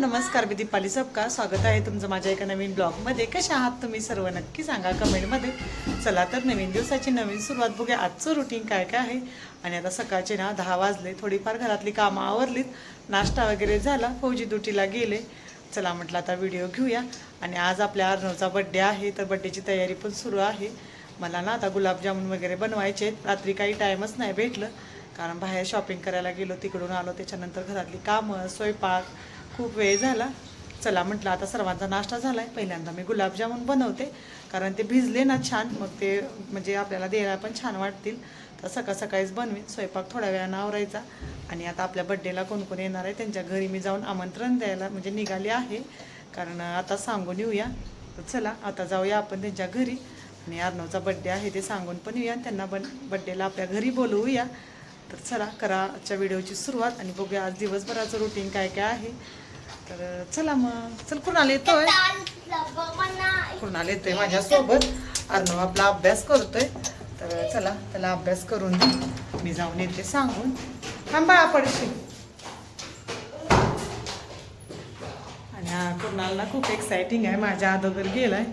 नमस्कार मी दीपाली सबका स्वागत आहे तुमचं माझ्या एका नवीन ब्लॉगमध्ये. कशा आहात तुम्ही सर्व? नक्की सांगा कमेंटमध्ये. चला तर नवीन दिवसाची नवीन सुरुवात बघूया. आजचं रुटीन काय काय आहे? आणि आता सकाळचे ना दहा वाजले थोडीफार घरातली कामं आवरलीत. नाश्ता वगैरे झाला फौजी दुटीला गेले. चला म्हटलं आता व्हिडिओ घेऊया. आणि आज आपल्या अर्णवचा बड्डे आहे तर बड्डेची तयारी पण सुरू आहे. मला ना आता गुलाबजामुन वगैरे बनवायचे रात्री काही टाईमच नाही भेटलं. कारण बाहेर शॉपिंग करायला गेलो तिकडून आलो. त्याच्यानंतर घरातली कामं स्वयंपाक खूप वेळ झाला. चला म्हटलं आता सर्वांचा नाश्ता झाला आहे पहिल्यांदा मी गुलाबजामुन बनवते कारण ते भिजले ना छान मग ते म्हणजे आपल्याला द्यायला पण छान वाटतील. तर सकाळ सकाळीच बनवीन. स्वयंपाक थोड्या वेळानं आवरायचा. आणि आता आपल्या बड्डेला कोण कोण येणार आहे त्यांच्या घरी मी जाऊन आमंत्रण द्यायला म्हणजे निघाले आहे. कारण आता सांगून येऊया. तर चला आता जाऊया आपण त्यांच्या घरी. आणि अर्णवचा बड्डे आहे ते सांगून पण येऊया. त्यांना बन बड्डेला आपल्या घरी बोलवूया. तर चला करा आजच्या व्हिडिओची सुरुवात. आणि बघूया आज दिवसभराचं रुटीन काय काय आहे. तर चला मग. चल कुणाला येतोय? कुणाला येतोय माझ्यासोबत? अर्णव आपला अभ्यास करतोय. तर चला त्याला अभ्यास करून दे. मी जाऊन येते सांगून. थांबा पडशील आणि हा कुणाला ना खूप एक्सायटिंग आहे. माझ्या अगोदर गेलाय.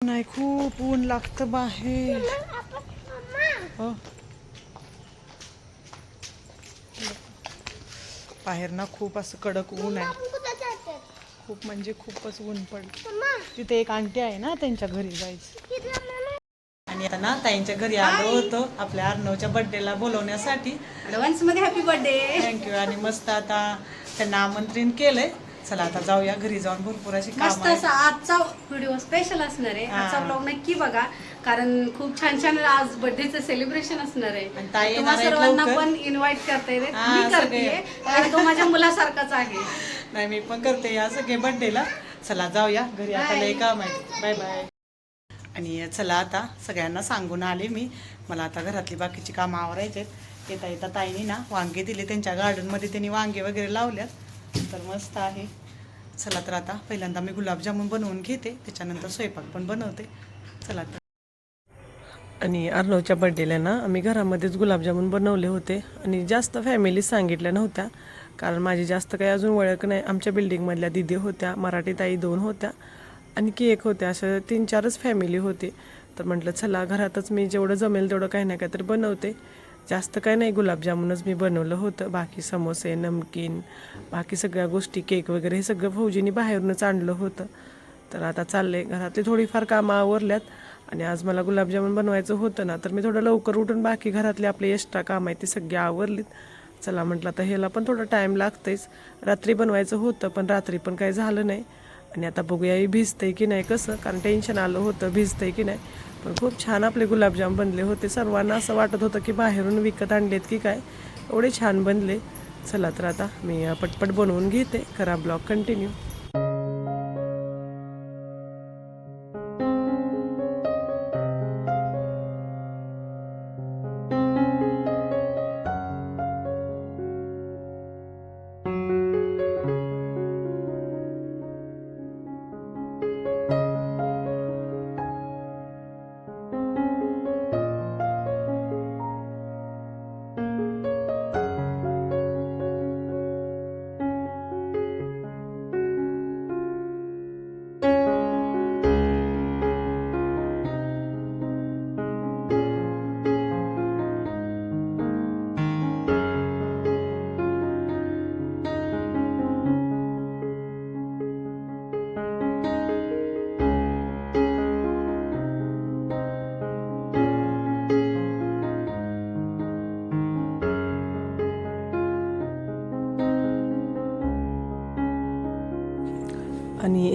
नाही खूप ऊन लागतं बाहेर. बाहेर ना खूप असं कडक ऊन आहे. खूप म्हणजे खूपच ऊन पडलं तिथे एक आंटी आहे ना त्यांच्या घरी जायचं. आणि आता ना ताईंच्या घरी आलो होतो आपल्या अर्णवच्या बर्थडेला बोलवण्यासाठी. मध्ये हॅपी बर्थडे थँक्यू आणि मस्त आता त्यांना आमंत्रण केलंय. चला आता जाऊया घरी जाऊन भरपूर अशी मस्त काम असा आजचा व्हिडिओ स्पेशल असणार आहे. हा. आजचा ब्लॉग नक्की बघा. कारण खूप छान छान आज बर्थडेचं सेलिब्रेशन असणार आहे. आणि ताई तुम्हा सर्वांना. पण इन्व्हाइट करता येते मी करते तो माझ्या मुलासारखाच आहे. नाही मी पण करते या सगळे बर्थडेला चला जाऊया. घरी आता लय काम आहे. बाय बाय आणि चला आता सगळ्यांना सांगून आले मी. मला आता घरातली बाकीची कामं आवरायचे येता येता ताईने ना वांगे दिले. त्यांच्या गार्डनमध्ये त्यांनी वांगे वगैरे लावल्यात. तर मस्त आहे. चला तर आता पहिल्यांदा मी गुलाबजामुन बनवून घेते. त्याच्यानंतर स्वयंपाक पण बनवते. चला तर. आणि अर्णवच्या बड्डेला ना आम्ही घरामध्येच गुलाबजामुन बनवले होते. आणि जास्त फॅमिली सांगितल्या नव्हत्या कारण माझी जास्त काही अजून ओळख नाही. आमच्या बिल्डिंगमधल्या दिदी होत्या मराठी ताई दोन होत्या आणखी एक होत्या अशा तीन चारच फॅमिली होती. तर म्हटलं चला घरातच मी जेवढं जमेल तेवढं काही ना काहीतरी बनवते. जास्त काय नाही गुलाबजामुनच मी बनवलं होतं. बाकी समोसे नमकीन बाकी सगळ्या गोष्टी केक वगैरे हे सगळं फौजीनी बाहेरूनच आणलं होतं. तर आता चाललंय. घरातली थोडीफार कामं आवरल्यात. आणि आज मला गुलाबजामुन बनवायचं होतं ना तर मी थोडं लवकर उठून बाकी घरातले आपले एक्स्ट्रा काम आहे ते सगळे आवरलीत. चला म्हटलं आता ह्याला पण थोडं टाईम लागतेच रात्री बनवायचं होतं पण रात्री पण काही झालं नाही. आणि आता बघूया ही भिजतंय की नाही कसं कारण टेन्शन आलं होतं भिजतंय की नाही. पण खूप छान आपले गुलाबजाम बनले होते. सर्वांना असं वाटत होतं की बाहेरून विकत आणलेत की काय एवढे छान बनले. चला तर आता मी पटपट बनवून घेते. करा ब्लॉग कंटिन्यू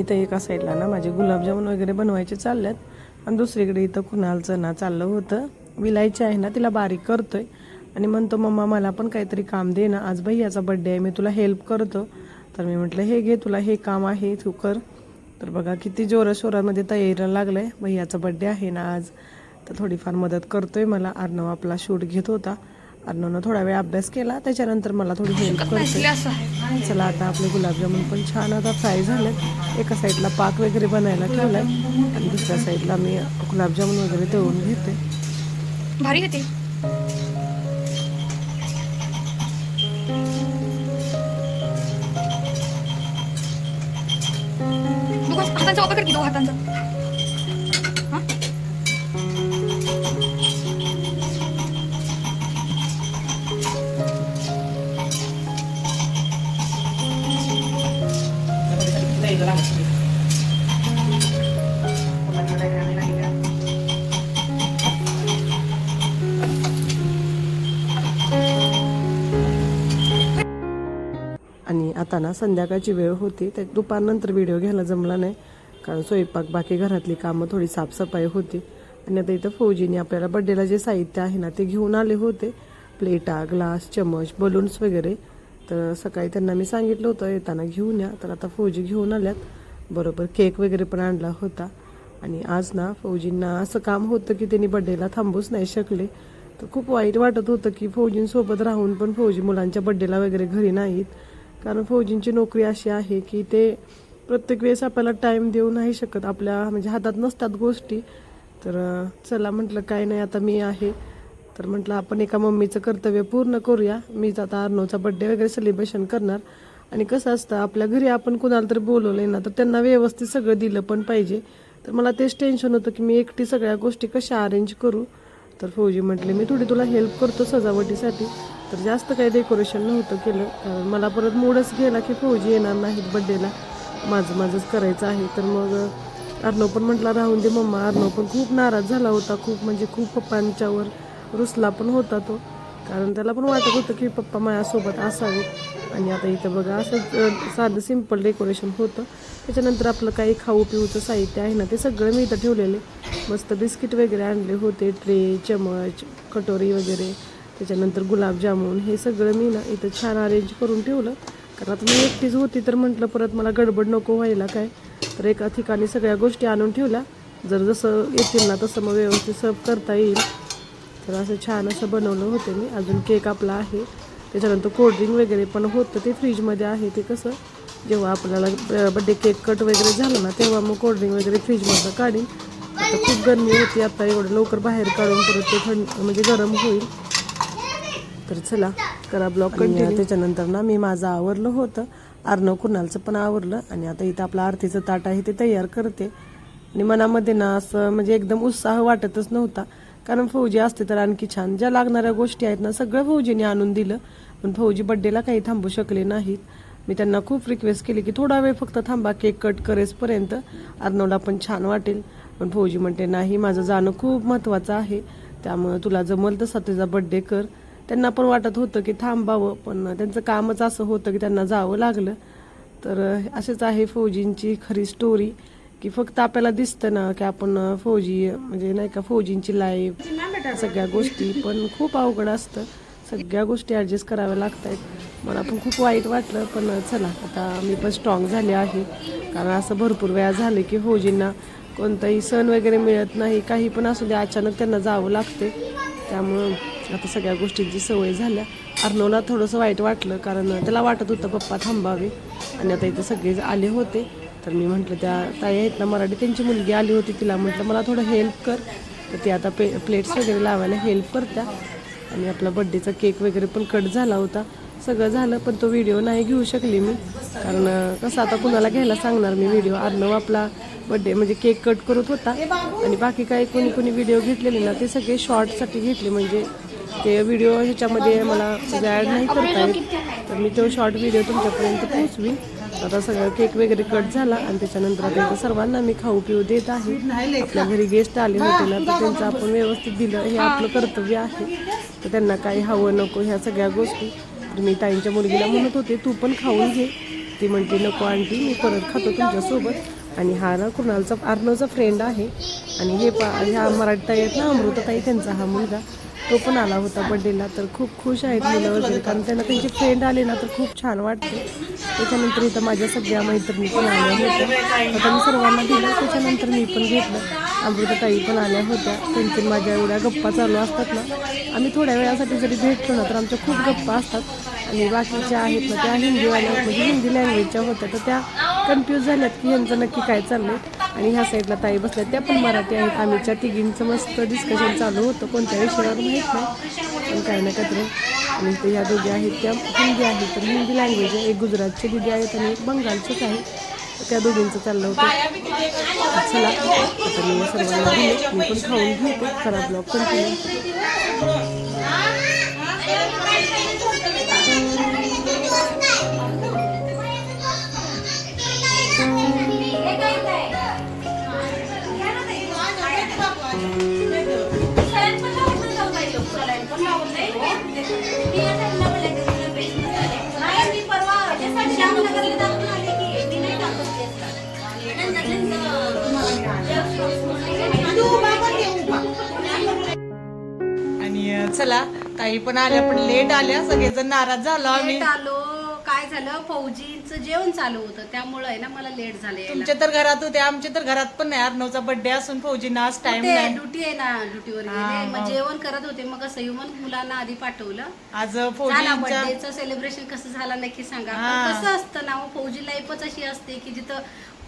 इथं एका साईडला ना माझे गुलाबजामुन वगैरे बनवायचे चालल्यात. आणि दुसरीकडे इथं कुणालचं ना चाललं होतं. विलायची आहे ना तिला बारीक करतोय. आणि म्हणतो मम्मा मला पण काहीतरी काम दे ना. आज भैयाचा बड्डे आहे. मी तुला हेल्प करतो. तर मी म्हटलं हे घे तुला हे काम आहे तू कर. तर बघा किती जोराशोरामध्ये तयारीला लागलं आहे भैयाचा बड्डे आहे ना आज. तर थोडीफार मदत करतोय मला. अर्णव आपला शूट घेत होता. अर्णवनं थोडा वेळ अभ्यास केला त्याच्यानंतर मला थोडी हेल्प करते. चला आता आपले गुलाबजामुन पण छान आता फ्राय झालेत. एका साईडला पाक वगैरे बनायला ठेवलाय. आणि दुसऱ्या साईडला मी गुलाबजामुन वगैरे तळून घेते. भारी होते हातांचा वापर कर हातांचा? असताना आता ना संध्याकाळची वेळ होती तर दुपारनंतर व्हिडिओ घ्यायला जमला नाही. कारण स्वयंपाक बाकी घरातली कामं थोडी साफसफाई होती. आणि आता इथं फौजीने आपल्याला बड्डेला जे साहित्य आहे ना ते घेऊन आले होते. प्लेटा ग्लास चमच बलून्स वगैरे. तर सकाळी त्यांना मी सांगितलं होतं येताना घेऊन या. तर आता फौजी घेऊन आल्यात. बरोबर केक वगैरे पण आणला होता. आणि आज ना फौजींना असं काम होतं की त्यांनी बड्डेला थांबूच नाही शकले. तर खूप वाईट वाटत होतं की फौजींसोबत राहून पण फौजी मुलांच्या बड्डेला वगैरे घरी नाहीत. कारण फौजींची नोकरी अशी आहे की ते प्रत्येक वेळेस आपल्याला टाईम देऊ नाही शकत. आपल्या म्हणजे हातात नसतात गोष्टी. तर चला म्हटलं काय नाही आता मी आहे. तर म्हटलं आपण एका मम्मीचं कर्तव्य पूर्ण करूया. मीच आता अर्नवचा बड्डे वगैरे सेलिब्रेशन करणार. आणि कसं असतं आपल्या घरी आपण कुणाला तरी बोलवलंय ना तर त्यांना व्यवस्थित सगळं दिलं पण पाहिजे. तर मला तेच टेन्शन होतं की मी एकटी सगळ्या गोष्टी कशा अरेंज करू? तर फौजी म्हटले मी थोडी तुला हेल्प करतो सजावटीसाठी. तर जास्त काही डेकोरेशन नव्हतं केलं. कारण मला परत मूडच गेला की फौजी येणार नाहीत बड्डेला माझं माझंच करायचं आहे. तर मग अर्णव पण म्हटला राहून दे मम्मा. अर्णव पण खूप नाराज झाला होता. खूप म्हणजे खूप पप्पांच्यावर रुसला पण होता तो. कारण त्याला पण वाटत होतं की पप्पा माझ्यासोबत असावे. आणि आता इथं बघा असं साधं सिंपल डेकोरेशन होतं. त्याच्यानंतर आपलं काही खाऊ पिऊचं साहित्य आहे ना ते सगळं मी इथं ठेवलेले मस्त बिस्किट वगैरे आणले होते ट्रे चमच कटोरी वगैरे. त्याच्यानंतर गुलाबजामुन हे सगळं मी ना इथं छान अरेंज करून ठेवलं. कारण आता मी एकटीच होती तर म्हटलं परत मला गडबड नको व्हायला काय. तर एका ठिकाणी सगळ्या गोष्टी आणून ठेवल्या. जर जसं येतील ना तसं मग व्यवस्थित सर्व करता येईल. तर असं छान असं बनवलं होतं मी. अजून केक आपला आहे. त्याच्यानंतर कोल्ड्रिंक वगैरे पण होतं. ते फ्रीजमध्ये आहे ते कसं. जेव्हा आपल्याला बड्डे केक कट वगैरे झालं ना तेव्हा मग कोल्ड्रिंक वगैरे फ्रीजमधनं काढीन. आता खूप गरमी होती. आता एवढं लवकर बाहेर काढून परत ते थंड म्हणजे गरम होईल. तर चला करा ब्लॉग कंटिन्यू त्याच्यानंतर ना मी माझं आवरलं होतं. अर्णव कुणालचं पण आवरलं. आणि आता इथं आपलं आरतीचं ताट आहे ते तयार करते. आणि मनामध्ये ना असं म्हणजे एकदम उत्साह वाटतच नव्हता. कारण फौजी असते तर आणखी छान. ज्या लागणाऱ्या गोष्टी आहेत ना सगळं फौजीने आणून दिलं. पण फौजी बड्डेला काही थांबू शकले नाहीत. मी त्यांना खूप रिक्वेस्ट केली की थोडा वेळ फक्त थांबा केक कट करेसपर्यंत. अर्णवला पण छान वाटेल. पण फौजी म्हणते नाही माझं जाणं खूप महत्त्वाचं आहे. त्यामुळं तुला जमल तसा तुझा बड्डे कर. त्यांना पण वाटत होतं की थांबावं पण त्यांचं कामच असं होतं की त्यांना जावं लागलं. तर असेच आहे फौजींची खरी स्टोरी की फक्त आपल्याला दिसतं ना की आपण फौजी म्हणजे नाही का फौजींची लाईफ सगळ्या गोष्टी पण खूप अवघड असतं. सगळ्या गोष्टी ॲडजस्ट कराव्या लागत आहेत मला पण खूप वाईट वाटलं पण चला आता मी पण स्ट्रॉंग झाले आहे. कारण असं भरपूर वेळा झाले की फौजींना कोणताही सण वगैरे मिळत नाही काही पण असू दे अचानक त्यांना जावं लागते त्यामुळं आता सगळ्या गोष्टींची सवय झाल्या. अर्णवला थोडंसं वाईट वाटलं कारण त्याला वाटत होतं पप्पा थांबावे. आणि आता इथं सगळे आले होते. तर मी म्हटलं त्या ताई आहेत ना मराठी त्यांची मुलगी आली होती तिला. म्हटलं मला थोडं हेल्प कर. तर ती आता पे प्लेट्स वगैरे लावायला हेल्प करत्या. आणि आपला बड्डेचा केक वगैरे पण कट झाला होता. सगळं झालं पण तो व्हिडिओ नाही घेऊ शकली मी. कारण कसं आता कुणाला घ्यायला सांगणार मी व्हिडिओ अर्णव आपला बड्डे म्हणजे केक कट करत होता. आणि बाकी काही कोणी कोणी व्हिडिओ घेतलेले ना ते सगळे शॉर्टसाठी घेतले. म्हणजे ते व्हिडिओ ह्याच्यामध्ये मला ॲड नाही करता येत. तर मी तो शॉर्ट व्हिडिओ तुमच्यापर्यंत पोहोचवीन. आता सगळं केक वगैरे कट झाला आणि त्याच्यानंतर आता सर्वांना मी खाऊ पिऊ देत आहे. आपल्या घरी गेस्ट आले होते ना तर त्यांचं आपण व्यवस्थित दिलं. हे आपलं कर्तव्य आहे. तर त्यांना काही हवं नको ह्या सगळ्या गोष्टी. तर मी ताईंच्या मुलगीला म्हणत होते तू पण खाऊन घे. ती म्हणते नको आंटी मी परत खातो तुमच्यासोबत. आणि हा ना कुणालचा अर्णवचा फ्रेंड आहे. आणि हे पा ह्या मराठी ताई आहेत ना अमृताताई त्यांचा हा मुलगा. तो पण आला होता बड्डेला तर खूप खुश आहेत मुलं वगैरे. कारण त्यांना त्यांचे फ्रेंड आले ना तर खूप छान वाटते. त्याच्यानंतर इथं माझ्या सगळ्या मैत्रिणी पण आल्या होत्या. आता मी सर्वांना दिलं त्याच्यानंतर मी पण घेतलं. अमृताताई पण आल्या होत्या. त्यांची माझ्या एवढ्या गप्पा चालू असतात ना. आम्ही थोड्या वेळासाठी जरी भेटलो ना तर आमच्या खूप गप्पा असतात. आणि बाकीच्या आहेत ना त्या हिंदीवाल्या म्हणजे हिंदी लँग्वेजच्या होत्या तर त्या कन्फ्यूज झाल्यात की यांचं नक्की काय चाललंय. आणि ह्या साईडला ताई बसल्यात. त्या पण मराठी आहेत. आम्हीच्या तिघींचं मस्त डिस्कशन चालू होतं. कोणत्या विषयावर माहीत नाही. पण काय ना काहीतरी आणि ते ह्या दोघी आहेत. त्या हिंदी आहेत. तर हिंदी लँग्वेज आहे. एक गुजरातची दिदी आहेत आणि एक बंगालचंच आहे त्या दोघींचं चाललं होतं. चला. आता मी सर्वांना मी पण खाऊन घेते. खराब ब्लॉग कंटिन्यू चला. ताई पण आल्या पण लेट आल्या. सगळेजण नाराज झालो आम्ही. लेट आलो. काय झालं? फौजीचं जेवण चालू होतं. त्यामुळं आहे ना मला लेट झाले. तुमच्या तर घरात होते. आमच्या तर घरात पण नाही. अर्णवचा बर्थडे असून फौजींना आज टाइम नाही. ड्युटी आहे ना. ड्युटीवर हा, गेले मग. जेवण करत होते. मग कसं येऊन मुलांना आधी पाठवलं. आज झाला बर्थडेचं सेलिब्रेशन कसं झालं नक्की सांगा. पण. कसं असतं ना हो, फौजी लाईफच अशी असते की जिथं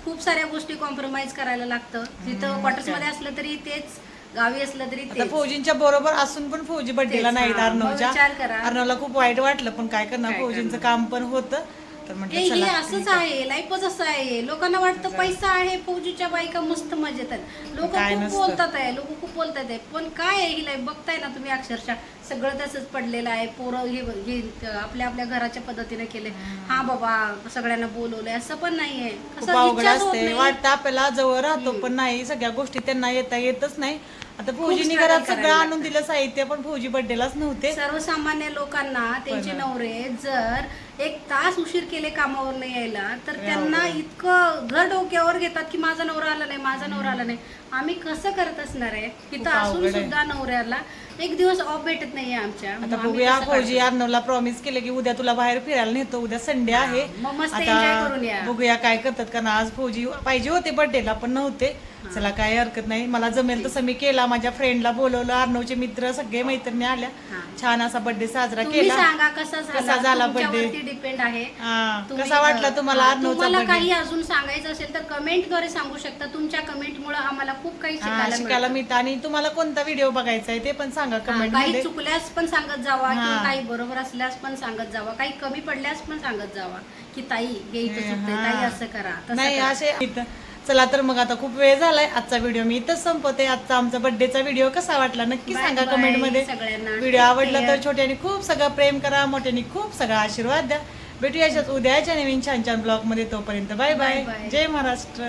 खूप साऱ्या गोष्टी कॉम्प्रोमाइज करायला लागतं. जिथं क्वार्टर्समध्ये असलं तरी तेच गावी असलं तरी आता तेच. फौजींच्या बरोबर असून पण फौजी बर्थडेला तेच, नाहीत हा. मग अर्णवच्या विचार करा. अर्णवला खूप वाईट वाटलं पण काय करणार? फौजींचं काम पण होतं. तर हे म्हटलं हे चला असंच आहे. लाईफच असं आहे. लोकांना वाटतं पैसा आहे फौजीच्या बायका मस्त मजेत आहेत. लोक काय खूप नसतं. बोलतात आहे लोक खूप बोलतात आहे. पण काय आहे ही लाईफ बघताय ना तुम्ही अक्षरशः. सगळं तसंच पडलेलं आहे. पोरं हे हे आपल्या आपल्या घराच्या पद्धतीने केले. हा. बाबा सगळ्यांना बोलवलंय. असं पण नाहीये. खूप असं अवघड इच्छाच होत असते नाही. वाटतं आपल्याला जवळ राहतो पण नाही. सगळ्या गोष्टी त्यांना येता येतच नाही. आता फौजीने struggle घरात सगळं करायला आणून दिलं साहित्य पण फौजी बर्थडेलाच नव्हते. सर्वसामान्य लोकांना त्यांचे नवरे जर एक तास उशीर केले कामावर नाही यायला तर त्यांना इतकं घर डोक्यावर घेतात की माझा नवरा आला नाही माझा नवरा आला नाही. आम्ही कसं करत असणार आहे? तिथं असून अवघड आहे. सुद्धा नवऱ्याला एक दिवस ऑफ भेटत नाहीये आमच्या. मग आता आम्ही बघूया कसं फौजी अर्णवला प्रॉमिस केले की उद्या तुला बाहेर फिरायला नेतो. उद्या संडे आहे. मग मस्त enjoy करून या. बघूया काय करतात. कारण आज फौजी पाहिजे होते बर्थडेला पण नव्हते. चला काय हरकत नाही. मला जमेल तसं मी केला. माझ्या फ्रेंडला बोलवलं. अर्णवचे मित्र सगळे मैत्रिणी आल्या. हा. छान असा बर्थडे साजरा तुम्ही केला. सांगा कसा कसा झाला birthday? डिपेंड आहे. हा, तुम्ही, कसा वाटला तुम्हाला हा, अर्णवचा तुम्हाला birthday? काही अजून सांगायचं असेल तर कमेंटद्वारे सांगू शकता. तुमच्या कमेंटमुळे आम्हाला खूप काही हा, शिकायला शिकायला मिळतं. मिळतं. आणि तुम्हाला कोणता व्हिडिओ बघायचा आहे ते पण सांगा कमेंट काही मध्ये चुकल्यास पण सांगत जावा हा. किंवा काही बरोबर असल्यास पण सांगत जावा काही कमी पडल्यास पण सांगत जावा की ताई हे इथं चुकतंय हा. ताई असं करा तसं नाही करा. असे इथं- चला तर मग आता खूप वेळ झालाय आजचा व्हिडिओ मी इथंच संपवते आजचा आमचा बर्थडेचा व्हिडिओ कसा वाटला नक्की Bye सांगा bye कमेंटमध्ये सगळ्यांना. व्हिडिओ Take आवडला तर. छोट्याने खूप सगळं प्रेम करा मोठ्याने खूप सगळा आशीर्वाद द्या भेटूया अशाच उद्याच्या नवीन छान छान ब्लॉगमध्ये तोपर्यंत बाय बाय Bye bye. जय महाराष्ट्र